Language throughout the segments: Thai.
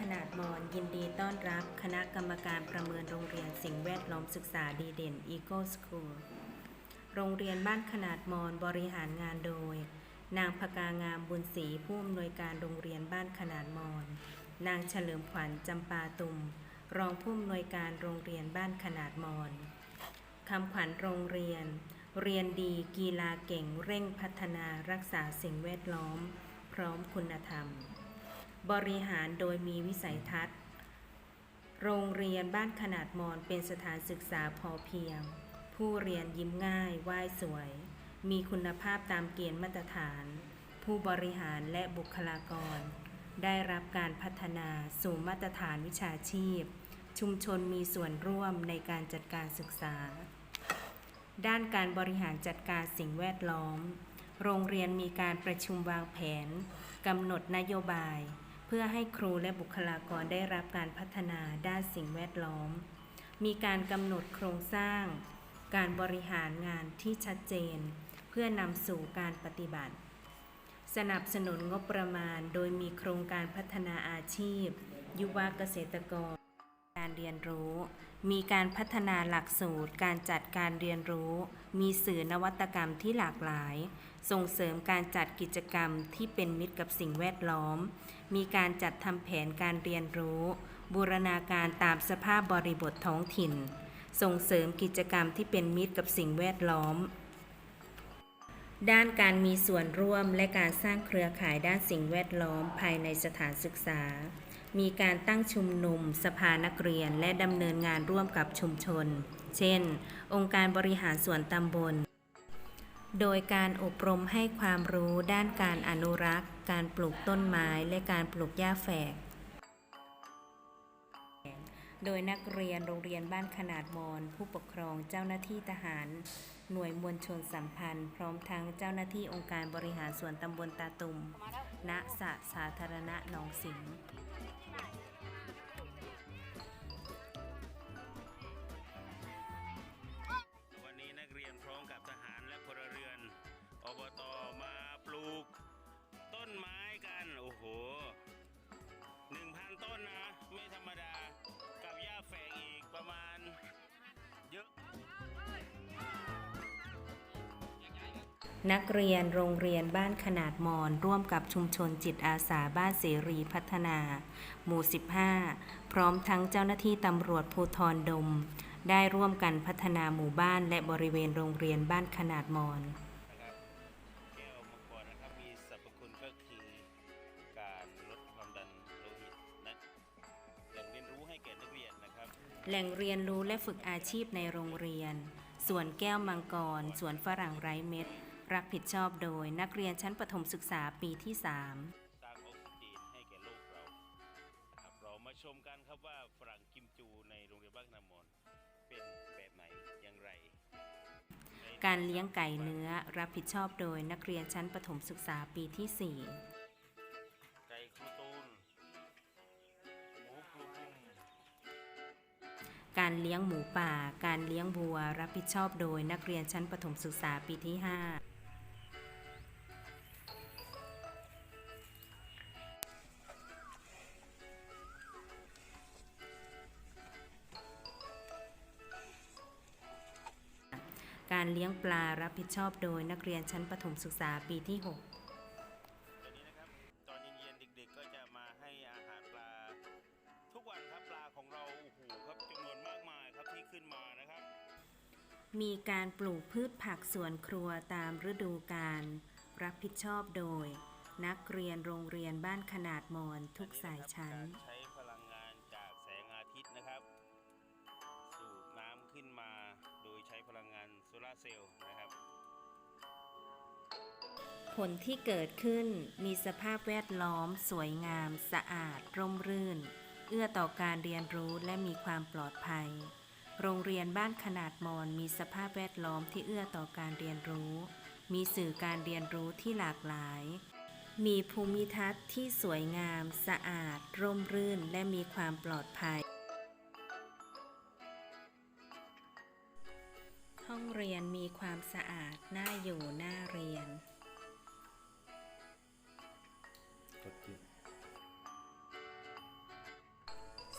ขนาดมอนยินดีต้อนรับ คณะกรรมการประเมินโรงเรียนสิ่งแวดล้อมศึกษาดีเด่น Eco School โรงเรียนบ้านขนาดมอนบริหารงานโดย นางพกางามบุญศรีผู้อำนวยการโรงเรียนบ้านขนาดมอนนางเฉลิมขวัญจำปาตุม รองผู้อำนวยการโรงเรียนบ้านขนาดมอนคำขวัญโรงเรียน เรียนดีกีฬาเก่งเร่งพัฒนารักษาสิ่งแวดล้อม พร้อมคุณธรรม บริหารโดยมีวิสัยทัศน์ โรงเรียนบ้านขนาดมอนเป็นสถานศึกษาพอเพียง ผู้เรียนยิ้มง่ายไหว้สวย มีคุณภาพตามเกณฑ์มาตรฐาน ผู้บริหารและบุคลากร ได้รับการพัฒนาสู่มาตรฐานวิชาชีพ ชุมชนมีส่วนร่วมในการจัดการศึกษา ด้านการบริหารจัดการสิ่งแวดล้อม โรงเรียนมีการประชุมวางแผนกำหนดนโยบาย พื่อให้ครูและบุคลากรได้รับการพัฒนาด้านสิ่งแวดล้อม มีการกำหนดโครงสร้าง การบริหารงานที่ชัดเจน เพื่อนำสู่การปฏิบัติ สนับสนุนงบประมาณโดยมีโครงการพัฒนาอาชีพ ยุวเกษตรกร การเรียนรู้ มีการพัฒนาหลักสูตร การจัดการเรียนรู้ มีสื่อนวัตกรรมที่หลากหลาย ส่งเสริมการจัดกิจกรรมที่เป็นมิตรกับสิ่งแวดล้อม มีการจัดทำแผนการเรียนรู้ บูรณาการตามสภาพบริบทท้องถิ่น ส่งเสริมกิจกรรมที่เป็นมิตรกับสิ่งแวดล้อม ด้านการมีส่วนร่วมและการสร้างเครือข่ายด้านสิ่งแวดล้อมภายในสถานศึกษา มีการตั้งชุมนุม สภานักเรียน และดำเนินงานร่วมกับชุมชน เช่น องค์การบริหารส่วนตำบล โดยการอบรมให้ความรู้ด้านการอนุรักษ์ การปลูกต้นไม้ และการปลูกหญ้าแฝก โดยนักเรียนโรงเรียนบ้านขนาดมอน ผู้ปกครองเจ้าหน้าที่ทหาร หน่วยมวลชนสัมพันธ์ พร้อมทั้งเจ้าหน้าที่องค์การบริหารส่วนตำบลตาตุ่ม ณสระสาธารณะหนองสิงห์ นักเรียนโรงเรียนบ้านขนาดมอนร่วมกับชุมชนจิตอาสาบ้านเสรีพัฒนา หมู่ 15 พร้อมทั้งเจ้าหน้าที่ตำรวจภูทรดม ได้ร่วมกันพัฒนาหมู่บ้านและบริเวณโรงเรียนบ้านขนาดมอนแก้วมังกรนะครับมีสรรพคุณก็คือการลดความดันโลหิตนะแหล่งเรียนรู้ให้แก่นักเรียนนะครับ แหล่งเรียนรู้และฝึกอาชีพในโรงเรียนสวนแก้วมังกรสวนฝรั่งไร้เม็ด รับผิดชอบโดยนักเรียนชั้นประถมศึกษาปีที่ 3 สร้างออกซิเจนให้แก่โลกเรานะครับเรามาชมกันครับว่าฝรั่งกิมจูในโรงเรียนบ้านนามอนเป็นแบบไหนอย่างไรในการเลี้ยงไก่เนื้อรับผิดชอบโดยนักเรียนชั้นประถมศึกษาปีที่4ไก่ครูตูนหมูครูบุ้มการเลี้ยงหมูป่า การเลี้ยงวัว รับผิดชอบโดยนักเรียนชั้นประถมศึกษาปีที่ 5 การเลี้ยงปลารับผิดชอบโดยนักเรียนชั้นประถมศึกษาปีที่ 6 ตอนนี้นะครับตอนเย็นๆเด็กๆก็จะมาให้อาหารปลา ทุกวันครับปลาของเราโอ้โหครับจำนวนมากมายครับที่ขึ้นมานะครับ มีการปลูกพืชผักสวนครัวตามฤดูกาลรับผิดชอบโดย นักเรียนโรงเรียนบ้านขนาดมอนทุกสายชั้น ผลที่เกิดขึ้นมีสภาพแวดล้อม สวยงาม สะอาด ร่มรื่น เอื้อต่อการเรียนรู้และมีความปลอดภัย โรงเรียนบ้านขนาดมอนมีสภาพแวดล้อมที่เอื้อต่อการเรียนรู้ มีสื่อการเรียนรู้ที่หลากหลาย มีภูมิทัศน์ที่สวยงาม สะอาด ร่มรื่น และมีความปลอดภัย ห้องเรียนมีความสะอาด น่าอยู่ น่าเรียน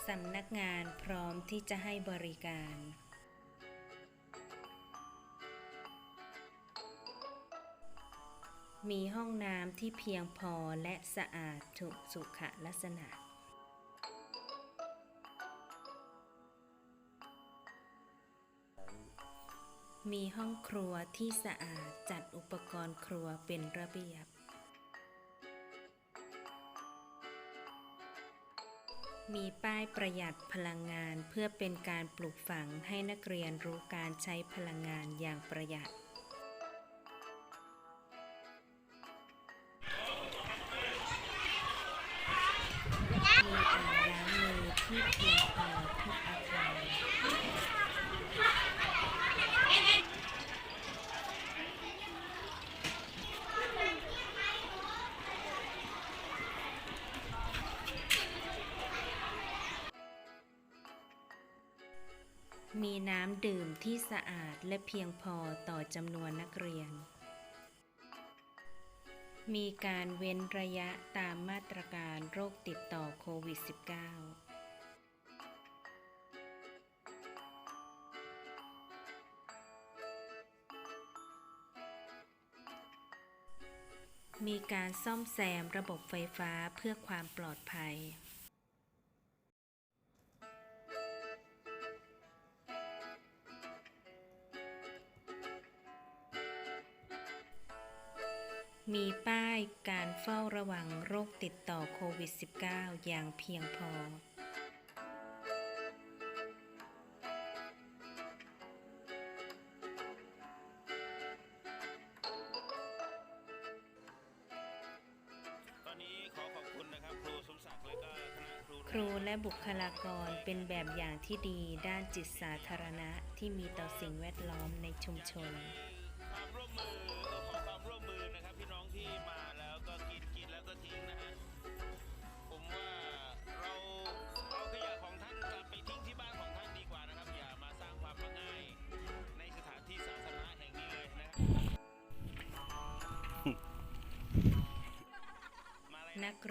สำนักงานพร้อมที่จะให้บริการ มีห้องน้ำที่เพียงพอและสะอาดถูกสุขลักษณะมีห้องครัวที่สะอาดจัดอุปกรณ์ครัวเป็นระเบียบ มีป้ายประหยัดพลังงานเพื่อเป็นการปลูกฝังให้นักเรียนรู้การใช้พลังงานอย่างประหยัด มีน้ำดื่มที่สะอาดและเพียงพอต่อจำนวนนักเรียน มีการเว้นระยะตามมาตรการโรคติดต่อโควิด -19 มีการซ่อมแซมระบบไฟฟ้าเพื่อความปลอดภัย มีป้ายการเฝ้าระวังโรคติดต่อโควิด -19 อย่างเพียงพอ ตอนนี้ขอขอบคุณนะครับครูสมศักดิ์และก็คณะครูครูและบุคลากรเป็นแบบอย่างที่ดีด้านจิตสาธารณะที่มีต่อสิ่งแวดล้อมในชุมชน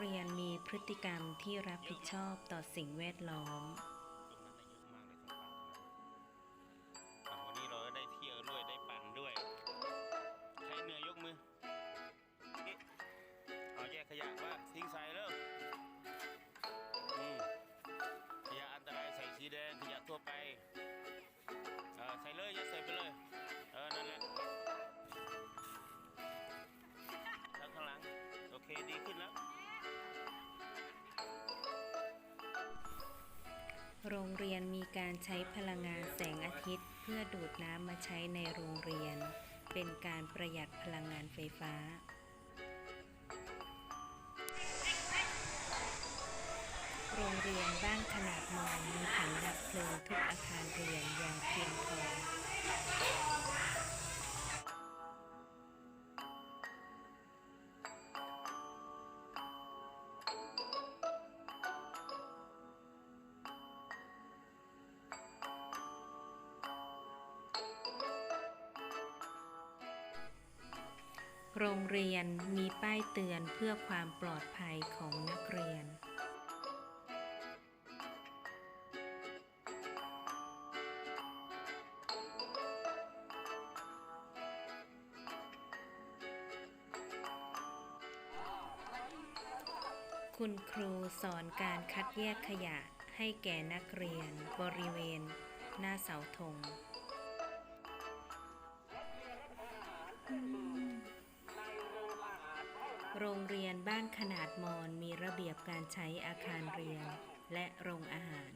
เรียนมีพฤติกรรมที่รับผิดชอบต่อสิ่งแวดล้อม มากเลยตรงฝั่งอะวันนี้เราได้เที่ยวด้วยได้ปั่นด้วย ใครเหนื่อยยกมือเอ๊ะเอาแยกขยะว่าทิ้งใส่แล้วอืมขยะอันตรายใส่สีแดงขยะทั่วไปเออใส่เลยยัดใส่ไปเลย เออ นั่นแหละแล้วข้างหลัง โอเคดีขึ้นแล้ว โรงเรียนมีการใช้พลังงานแสงอาทิตย์ เพื่อดูดน้ำมาใช้ในโรงเรียน เป็นการประหยัดพลังงานไฟฟ้า โรงเรียนบ้านขนาดมองมีถังดับเพลิงทุกอาคารเรียนอย่างเพียงพอ โรงเรียนมีป้ายเตือนเพื่อความปลอดภัยของนักเรียน คุณครูสอนการคัดแยกขยะให้แก่นักเรียนบริเวณ หน้าเสาธง รงเรียนบ้านขนาดมอนมีระเบียบการใช้อาคารเรียน และโรงอาหาร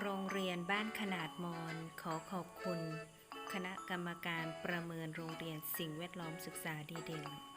โรงเรียนบ้านขนาดมอนขอขอบคุณ คณะกรรมการประเมินโรงเรียนสิ่งแวดล้อมศึกษาดีเด่น